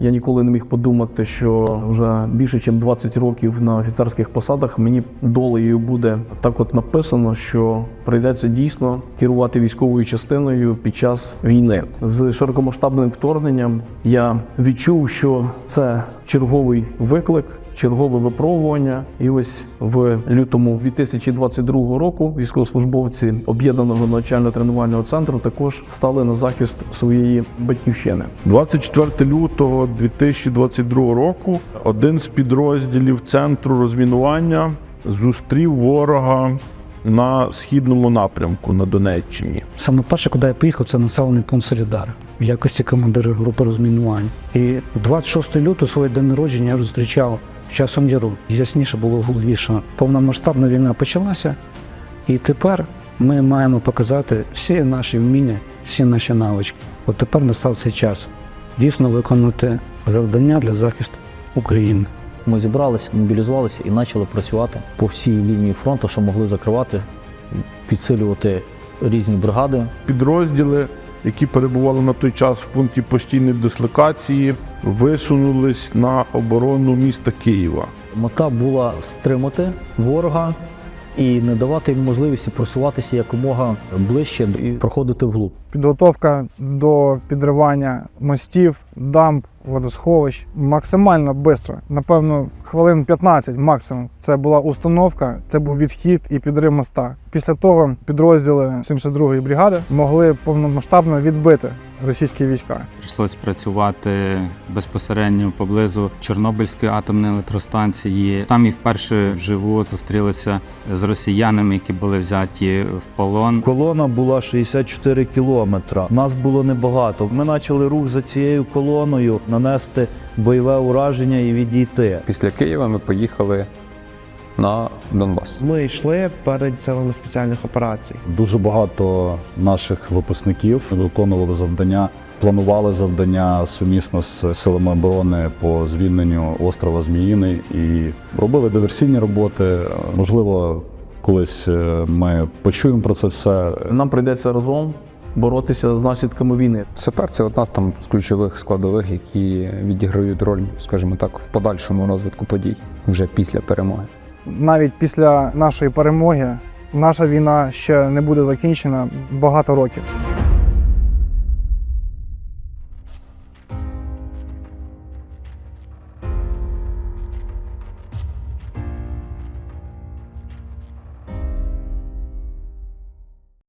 Я ніколи не міг подумати, що вже більше ніж 20 років на офіцерських посадах мені долею буде так от написано, що прийдеться дійсно керувати військовою частиною під час війни. З широкомасштабним вторгненням я відчув, що це черговий виклик. Чергове випробування, і ось в лютому 2022 року військовослужбовці об'єднаного навчально-тренувального центру також стали на захист своєї батьківщини. 24 лютого 2022 року один з підрозділів центру розмінування зустрів ворога на східному напрямку на Донеччині. Саме перше, куди я поїхав, це населений пункт Солідар в якості командира групи розмінувань. І 26 лютого своє день народження я зустрічав часом яру. Ясніше було в голові, що повномасштабна війна почалася, і тепер ми маємо показати всі наші вміння, всі наші навички. От тепер настав цей час дійсно виконати завдання для захисту України. Ми зібралися, мобілізувалися і почали працювати по всій лінії фронту, що могли закривати, підсилювати різні бригади. Підрозділи, які перебували на той час в пункті постійної дислокації, висунулись на оборону міста Києва. Мета була стримати ворога і не давати їм можливості просуватися якомога ближче і проходити вглуб. Підготовка до підривання мостів, дамб, водосховищ максимально швидко. Напевно, хвилин 15 максимум. Це була установка, це був відхід і підрив моста. Після того підрозділи 72-ї бригади могли повномасштабно відбити російські війська. Прийшлось працювати безпосередньо поблизу Чорнобильської атомної електростанції. Там і вперше вживу зустрілися з росіянами, які були взяті в полон. Колона була 64 кілометра. Нас було небагато. Ми почали рух за цією колоною нанести бойове ураження і відійти. Після Києва ми поїхали на Донбас. Ми йшли перед силами спеціальних операцій. Дуже багато наших випускників виконували завдання, планували завдання сумісно з силами оборони по звільненню острова Зміїний і робили диверсійні роботи. Можливо, колись е, ми почуємо про це все. Нам прийдеться разом боротися з наслідками війни. Сапер це одна там з ключових складових, які відіграють роль, скажімо так, в подальшому розвитку подій вже після перемоги. Навіть після нашої перемоги наша війна ще не буде закінчена багато років.